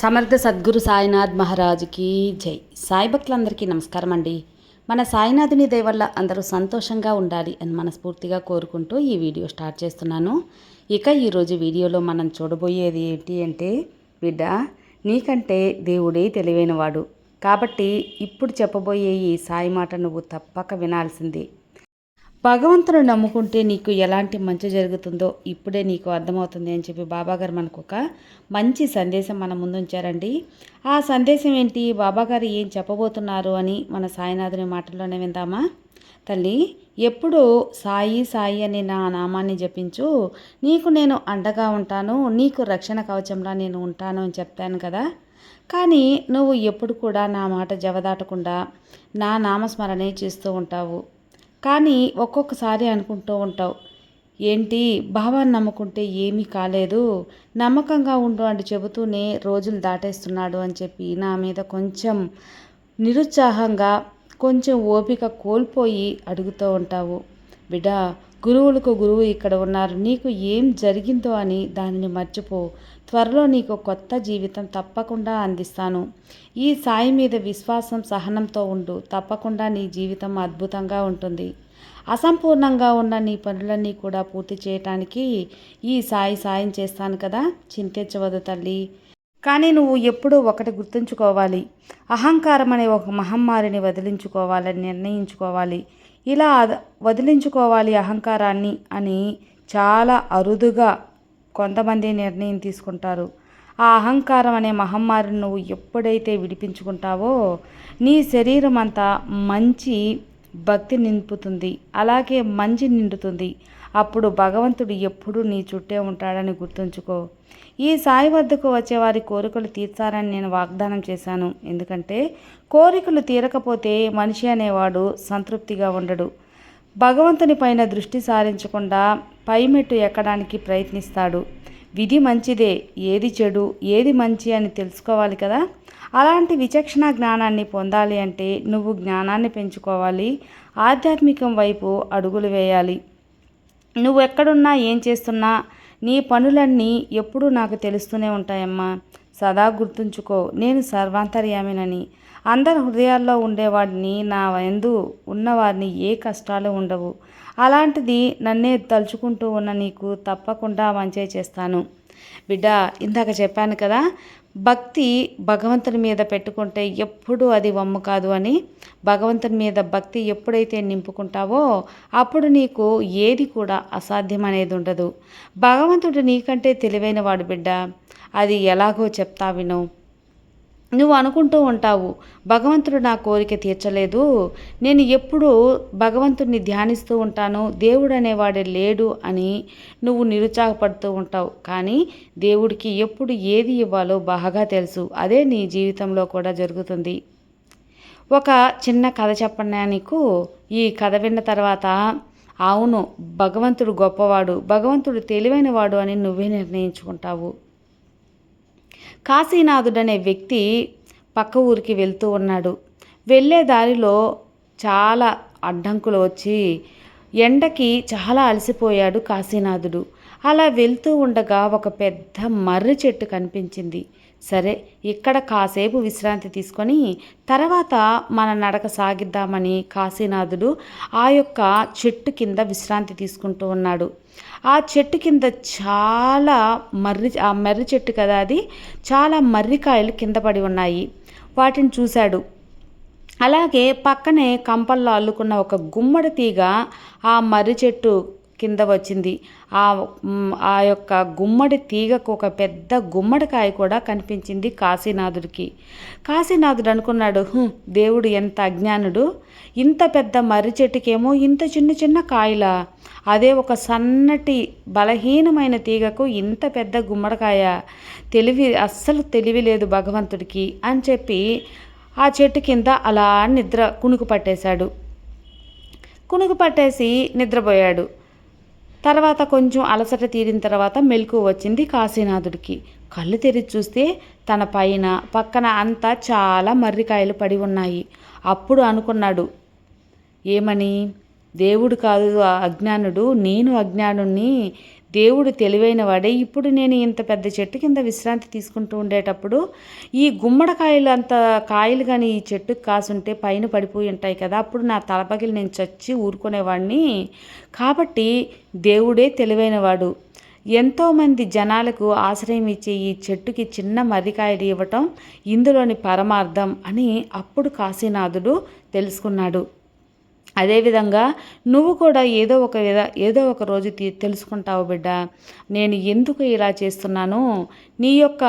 సమర్థ సద్గురు సాయినాథ్ మహారాజుకి జై. సాయి భక్తులందరికీ నమస్కారం అండి. మన సాయినాథుని దయ వల్ల అందరూ సంతోషంగా ఉండాలి అని మనస్ఫూర్తిగా కోరుకుంటూ ఈ వీడియో స్టార్ట్ చేస్తున్నాను. ఇక ఈరోజు వీడియోలో మనం చూడబోయేది ఏంటి అంటే బిడ్డ నీకంటే దేవుడే తెలివైనవాడు. కాబట్టి ఇప్పుడు చెప్పబోయే ఈ సాయి మాట నువ్వు తప్పక వినాల్సిందే. భగవంతుని నమ్ముకుంటే నీకు ఎలాంటి మంచి జరుగుతుందో ఇప్పుడే నీకు అర్థమవుతుంది అని చెప్పి బాబాగారు మనకు ఒక మంచి సందేశం మన ముందు ఉంచారండి. ఆ సందేశం ఏంటి? బాబాగారు ఏం చెప్పబోతున్నారు అని మన సాయినాథుని మాటల్లోనే విందామా? తల్లి ఎప్పుడు సాయి సాయి అనే నా నామాన్ని జపించు. నీకు నేను అండగా ఉంటాను. నీకు రక్షణ కవచంలా నేను ఉంటాను అని చెప్తాను కదా. కానీ నువ్వు ఎప్పుడు కూడా నా మాట జవదాటకుండా నా నామస్మరణే చేస్తూ ఉంటావు. కానీ ఒక్కొక్కసారి అనుకుంటూ ఉంటావు ఏంటి? భావాన్ని నమ్ముకుంటే ఏమీ కాలేదు. నమ్మకంగా ఉండు అని చెబుతూనే రోజులు దాటేస్తున్నాడు అని చెప్పి నా మీద కొంచెం నిరుత్సాహంగా కొంచెం ఓపిక కోల్పోయి అడుగుతూ ఉంటావు. బిడ్డ గురువులకు గురువు ఇక్కడ ఉన్నారు. నీకు ఏం జరిగిందో అని దానిని మర్చిపో. త్వరలో నీకు కొత్త జీవితం తప్పకుండా అందిస్తాను. ఈ సాయి మీద విశ్వాసం సహనంతో ఉండు. తప్పకుండా నీ జీవితం అద్భుతంగా ఉంటుంది. అసంపూర్ణంగా ఉన్న నీ పనులన్నీ కూడా పూర్తి చేయటానికి ఈ సాయి సాయం చేస్తాను కదా? చింతించవద్దు తల్లి. కానీ నువ్వు ఎప్పుడూ ఒకటి గుర్తుంచుకోవాలి. అహంకారం అనే ఒక మహమ్మారిని వదిలించుకోవాలని నిర్ణయించుకోవాలి. ఇలా వదిలించుకోవాలి అహంకారాన్ని అని చాలా అరుదుగా కొంతమంది నిర్ణయం తీసుకుంటారు. ఆ అహంకారం అనే మహమ్మారిని నువ్వు ఎప్పుడైతే విడిపించుకుంటావో నీ శరీరం అంతా మంచి భక్తి నింపుతుంది. అలాగే మంచి నిండుతుంది. అప్పుడు భగవంతుడు ఎప్పుడూ నీ చుట్టే ఉంటాడని గుర్తుంచుకో. ఈ సాయి వద్దకు వచ్చే వారి కోరికలు తీర్చాలని నేను వాగ్దానం చేశాను. ఎందుకంటే కోరికలు తీరకపోతే మనిషి అనేవాడు సంతృప్తిగా ఉండడు. భగవంతుని పైన దృష్టి సారించకుండా పైమెట్టు ఎక్కడానికి ప్రయత్నిస్తాడు. విధి మంచిదే ఏది చెడు ఏది మంచి అని తెలుసుకోవాలి కదా? అలాంటి విచక్షణ జ్ఞానాన్ని పొందాలి అంటే నువ్వు జ్ఞానాన్ని పెంచుకోవాలి ఆధ్యాత్మికం వైపు అడుగులు వేయాలి. నువ్వు ఎక్కడున్నా ఏం చేస్తున్నా నీ పనులన్నీ ఎప్పుడూ నాకు తెలుస్తూనే ఉంటాయమ్మా. సదా గుర్తుంచుకో నేను సర్వాంతర్యామినని. అందరి హృదయాల్లో ఉండేవాడిని నా ఎందు ఉన్నవారిని ఏ కష్టాలు ఉండవు. అలాంటిది నన్నే తలుచుకుంటూ ఉన్న నీకు తప్పకుండా మంచి చేస్తాను. బిడ్డ ఇందాక చెప్పాను కదా భక్తి భగవంతుని మీద పెట్టుకుంటే ఎప్పుడు అది వమ్ము కాదు అని భగవంతుని మీద భక్తి ఎప్పుడైతే నింపుకుంటావో అప్పుడు నీకు ఏది కూడా అసాధ్యం అనేది ఉండదు. భగవంతుడు నీకంటే తెలివైన వాడు బిడ్డ. అది ఎలాగో చెప్తా విను. నువ్వు అనుకుంటూ ఉంటావు భగవంతుడు నా కోరిక తీర్చలేదు. నేను ఎప్పుడూ భగవంతుడిని ధ్యానిస్తూ ఉంటాను దేవుడు అనేవాడే లేడు అని నువ్వు నిరుత్సాహపడుతూ ఉంటావు. కానీ దేవుడికి ఎప్పుడు ఏది ఇవ్వాలో బాగా తెలుసు. అదే నీ జీవితంలో కూడా జరుగుతుంది. ఒక చిన్న కథ చెప్పన్నా నీకు? ఈ కథ విన్న తర్వాత అవును భగవంతుడు గొప్పవాడు భగవంతుడు తెలివైనవాడు అని నువ్వే నిర్ణయించుకుంటావు. కాశీనాథుడు అనే వ్యక్తి పక్క ఊరికి వెళ్తూ ఉన్నాడు. వెళ్ళే దారిలో చాలా అడ్డంకులు వచ్చి ఎండకి చాలా అలసిపోయాడు కాశీనాథుడు. అలా వెళ్తూ ఉండగా ఒక పెద్ద మర్రి చెట్టు కనిపించింది. సరే ఇక్కడ కాసేపు విశ్రాంతి తీసుకొని తర్వాత మన నడక సాగిద్దామని కాశీనాథుడు ఆ యొక్క చెట్టు కింద విశ్రాంతి తీసుకుంటూ ఉన్నాడు. ఆ చెట్టు కింద చాలా మర్రి ఆ మర్రి చెట్టు కదా అది? చాలా మర్రికాయలు కింద పడి ఉన్నాయి. వాటిని చూశాడు. అలాగే పక్కనే కంపల్లో అల్లుకున్న ఒక గుమ్మడి తీగ ఆ మర్రి చెట్టు కింద వచ్చింది. ఆ ఆ యొక్క గుమ్మడి తీగకు ఒక పెద్ద గుమ్మడికాయ కూడా కనిపించింది కాశీనాథుడికి. కాశీనాథుడు అనుకున్నాడు దేవుడు ఎంత అజ్ఞానుడు ఇంత పెద్ద మర్రి చెట్టుకేమో ఇంత చిన్న చిన్న కాయల? అదే ఒక సన్నటి బలహీనమైన తీగకు ఇంత పెద్ద గుమ్మడికాయ? తెలివి అస్సలు తెలివి లేదు భగవంతుడికి అని చెప్పి ఆ చెట్టు కింద అలా నిద్ర కునుకు పట్టేశాడు. కునుకు పట్టేసి నిద్రపోయాడు. తర్వాత కొంచెం అలసట తీరిన తర్వాత మెలకు వచ్చింది కాశీనాథుడికి. కళ్ళు తెరిచి చూస్తే తన పైన పక్కన అంతా చాలా మర్రికాయలు పడి ఉన్నాయి. అప్పుడు అనుకున్నాడు ఏమని? దేవుడు కాదు అజ్ఞానుడు నేను అజ్ఞానుణ్ణి దేవుడు తెలివైన వాడే. ఇప్పుడు నేను ఇంత పెద్ద చెట్టు కింద విశ్రాంతి తీసుకుంటూ ఉండేటప్పుడు ఈ గుమ్మడికాయలు అంత కాయలు కానీ ఈ చెట్టుకు కాసుంటే పైన పడిపోయి ఉంటాయి కదా. అప్పుడు నా తలపగిలి నేను చచ్చి ఊరుకునేవాడిని కాబట్టి దేవుడే తెలివైనవాడు ఎంతోమంది జనాలకు ఆశ్రయం ఇచ్చే ఈ చెట్టుకి చిన్న మర్రికాయలు ఇవ్వటం ఇందులోని పరమార్థం అని అప్పుడు కాశీనాథుడు తెలుసుకున్నాడు. అదేవిధంగా నువ్వు కూడా ఏదో ఒక విధ ఏదో ఒక రోజు తెలుసుకుంటావు బిడ్డ. నేను ఎందుకు ఇలా చేస్తున్నాను నీ యొక్క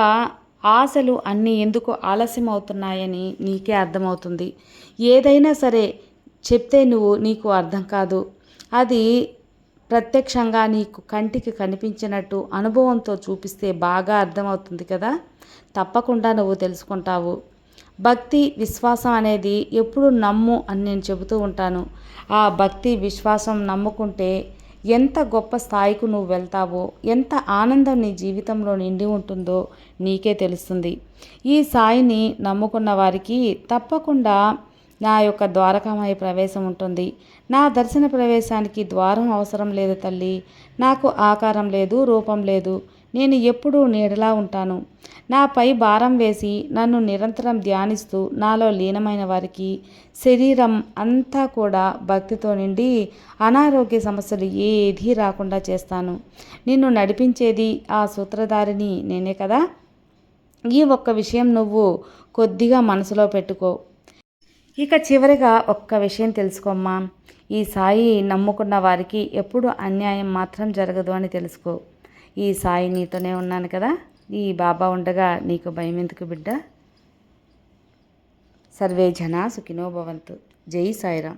ఆశలు అన్నీ ఎందుకు ఆలస్యం అవుతున్నాయని నీకే అర్థమవుతుంది. ఏదైనా సరే చెప్తే నువ్వు నీకు అర్థం కాదు. అది ప్రత్యక్షంగా నీకు కంటికి కనిపించినట్టు అనుభవంతో చూపిస్తే బాగా అర్థమవుతుంది కదా. తప్పకుండా నువ్వు తెలుసుకుంటావు. భక్తి విశ్వాసం అనేది ఎప్పుడు నమ్ము అని నేను చెబుతూ ఉంటాను. ఆ భక్తి విశ్వాసం నమ్ముకుంటే ఎంత గొప్ప స్థాయికి నువ్వు వెళ్తావో ఎంత ఆనందం నీ జీవితంలో నిండి ఉంటుందో నీకే తెలుస్తుంది. ఈ సాయిని నమ్ముకున్న వారికి తప్పకుండా నా యొక్క ద్వారకామయ ప్రవేశం ఉంటుంది. నా దర్శన ప్రవేశానికి ద్వారం అవసరం లేదు తల్లి. నాకు ఆకారం లేదు రూపం లేదు. నేను ఎప్పుడూ నీడలా ఉంటాను. నాపై భారం వేసి నన్ను నిరంతరం ధ్యానిస్తూ నాలో లీనమైన వారికి శరీరం అంతా కూడా భక్తితో నిండి అనారోగ్య సమస్యలు ఏదీ రాకుండా చేస్తాను. నిన్ను నడిపించేది ఆ సూత్రధారిని నేనే కదా? ఈ ఒక్క విషయం నువ్వు కొద్దిగా మనసులో పెట్టుకో. ఇక చివరిగా ఒక్క విషయం తెలుసుకోమ్మా. ఈ సాయి నమ్ముకున్న వారికి ఎప్పుడు అన్యాయం మాత్రం జరగదు అని తెలుసుకో. ఈ సాయి నీతోనే ఉన్నాను కదా. ఈ బాబా ఉండగా నీకు భయం ఎందుకు బిడ్డ? సర్వే జనా సుఖినో భవంతు. జై సాయిరామ్.